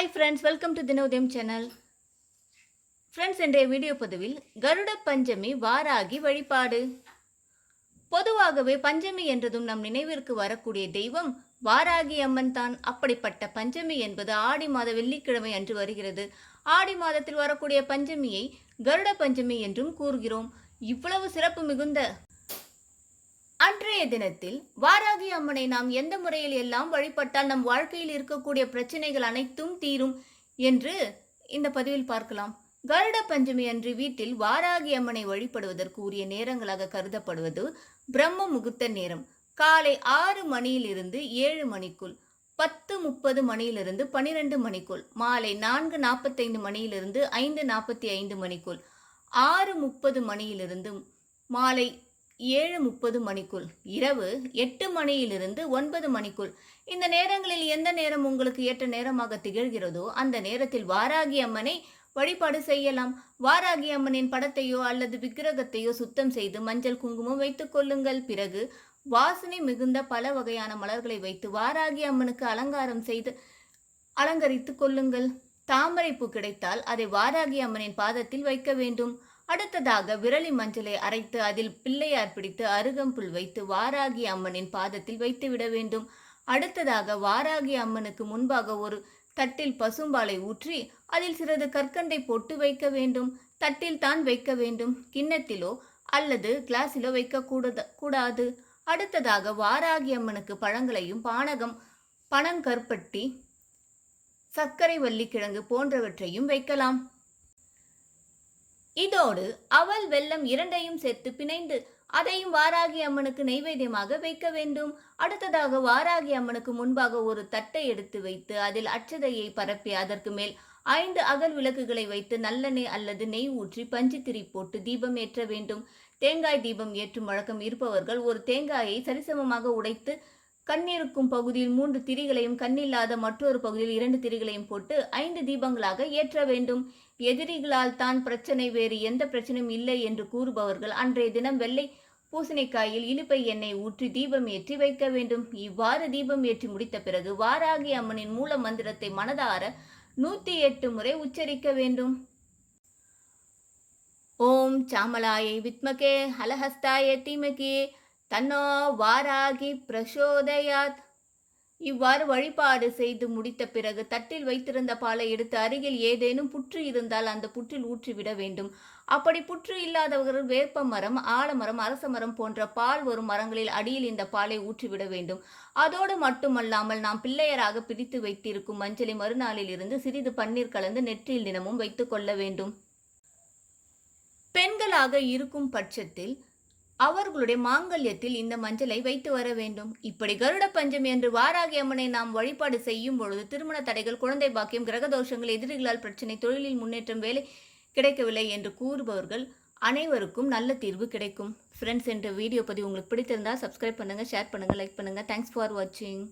Hi friends welcome to Dinodayam channel friends இன்றைய video பதிவில் கருட பஞ்சமி வாராகி வழிபாடு. பொதுவாகவே பஞ்சமி என்றதும் நம் நினைவிற்கு வரக்கூடிய தெய்வம் வாராகி அம்மன் தான். அப்படிப்பட்ட பஞ்சமி என்பது ஆடி மாத வெள்ளிக்கிழமை அன்று வருகிறது. ஆடி மாதத்தில் வரக்கூடிய பஞ்சமியை கருட பஞ்சமி என்றும் கூறுகிறோம். இவ்வளவு சிறப்பு மிகுந்த அன்றைய தினத்தில் வாராகி அம்மனை நாம் எந்த முறையில் எல்லாம் வழிபட்டால் நம் வாழ்க்கையில் இருக்கக்கூடிய பிரச்சனைகள் அனைத்தும் தீரும் என்று இந்த பதிவில் பார்க்கலாம். கருட பஞ்சமி அன்று வீட்டில் வாராகி அம்மனை வழிபடுவதற்கு உரிய நேரங்களாக கருதப்படுவது பிரம்ம முகூர்த்த நேரம். காலை ஆறு மணியிலிருந்து ஏழு மணிக்குள் பத்து முப்பது மணியிலிருந்து பனிரெண்டு மணிக்குள் மாலை நான்கு நாற்பத்தைந்து மணியிலிருந்து ஐந்து நாற்பத்தி ஐந்து மணிக்குள் ஆறு முப்பது மணியிலிருந்து மாலை ஏழு முப்பது மணிக்குள். இரவு எட்டு மணியிலிருந்து ஒன்பது மணிக்குள். இந்த நேரங்களில் எந்த நேரம் உங்களுக்கு ஏற்ற நேரமாக திகழ்கிறதோ அந்த நேரத்தில் வாராகி அம்மனை வழிபாடு செய்யலாம். வாராகி அம்மனின் படத்தையோ அல்லது விக்கிரகத்தையோ சுத்தம் செய்து மஞ்சள் குங்குமம் வைத்துக் கொள்ளுங்கள். பிறகு வாசனை மிகுந்த பல வகையான மலர்களை வைத்து வாராகி அம்மனுக்கு அலங்காரம் செய்து அலங்கரித்துக் கொள்ளுங்கள். தாமரை பூ கிடைத்தால் அதை வாராகி அம்மனின் பாதத்தில் வைக்க வேண்டும். அடுத்ததாக விரலி மஞ்சளை அரைத்து அதில் பிள்ளையார் பிடித்து அருகம்புல் வைத்து வாராகி அம்மனின் பாதத்தில் வைத்து விட வேண்டும். அடுத்ததாக வாராகி அம்மனுக்கு முன்பாக ஒரு தட்டில் பசும்பாலை ஊற்றி அதில் சிறிது கற்கண்டை போட்டு வைக்க வேண்டும். தட்டில் தான் வைக்க வேண்டும். கிண்ணத்திலோ அல்லது கிளாஸிலோ வைக்க கூடாது கூடாது. அடுத்ததாக வாராகி அம்மனுக்கு பழங்களையும் பானகம் பனங்கற்பட்டி சர்க்கரை வள்ளிக்கிழங்கு போன்றவற்றையும் வைக்கலாம். இதோடு அவல் வெல்லம் இரண்டையும் சேர்த்து பிணைந்து அதையும் வாராகி அம்மனுக்கு நைவேத்தியமாக வைக்க வேண்டும். அடுத்ததாக வாராகி அம்மனுக்கு முன்பாக ஒரு தட்டை எடுத்து வைத்து அதில் அச்சதையை பரப்பி அதற்கு மேல் ஐந்து அகல் விளக்குகளை வைத்து நல்லெண்ணெய் அல்லது நெய் ஊற்றி பஞ்சுத்திரி போட்டு தீபம் ஏற்ற வேண்டும். தேங்காய் தீபம் ஏற்றும் வழக்கம் இருப்பவர்கள் ஒரு தேங்காயை சரிசமமாக உடைத்து கண்ணிருக்கும் பகுதியில் மூன்று திரிகளையும் கண்ணில்லாத மற்றொரு பகுதியில் இரண்டு திரிகளையும் போட்டு ஐந்து தீபங்களாக ஏற்ற வேண்டும். எதிரிகளால் தான் பிரச்சனை வேறு எந்த பிரச்சனையும் இல்லை என்று கூறுபவர்கள் அன்றைய தினம் வெள்ளை பூசணிக்காயில் இலுப்பை எண்ணெய் ஊற்றி தீபம் ஏற்றி வைக்க வேண்டும். இவ்வாறு தீபம் ஏற்றி முடித்த பிறகு வாராகி அம்மனின் மூல மந்திரத்தை மனதார நூத்தி எட்டு முறை உச்சரிக்க வேண்டும். ஓம் சாமலாயை வித்மகே ஹலஹஸ்தாய தீமகே தன்னோ வாராகி பிரசோதயாத். இவ்வாறு வழிபாடு செய்து முடித்த பிறகு தட்டில் வைத்திருந்த பாலை எடுத்து அருகில் ஏதேனும் புற்று இருந்தால் அந்த புற்றில் ஊற்றிவிட வேண்டும். அப்படி புற்று இல்லாதவர்கள் வேப்ப மரம் ஆலமரம் அரச மரம் போன்ற பால் வரும் மரங்களில் அடியில் இந்த பாலை ஊற்றிவிட வேண்டும். அதோடு மட்டுமல்லாமல் நாம் பிள்ளையராக பிரித்து வைத்திருக்கும் மஞ்சளை மறுநாளில் இருந்து சிறிது பன்னீர் கலந்து நெற்றியில் தினமும் வைத்துக்கொள்ள வேண்டும். பெண்களாக இருக்கும் பட்சத்தில் அவர்களுடைய மாங்கல்யத்தில் இந்த மஞ்சளை வைத்து வர வேண்டும். இப்படி கருட பஞ்சமி என்று வாராகி அம்மனை நாம் வழிபாடு செய்யும் பொழுது திருமண தடைகள் குழந்தை பாக்கியம் கிரகதோஷங்கள் எதிரிகளால் பிரச்சனை தொழிலில் முன்னேற்றம் வேலை கிடைக்கவில்லை என்று கூறுபவர்கள் அனைவருக்கும் நல்ல தீர்வு கிடைக்கும். ஃப்ரெண்ட்ஸ் என்ற வீடியோ பதிவு உங்களுக்கு பிடித்திருந்தால் சப்ஸ்கிரைப் பண்ணுங்கள் ஷேர் பண்ணுங்கள் லைக் பண்ணுங்கள் தேங்க்ஸ் ஃபார் வாட்சிங்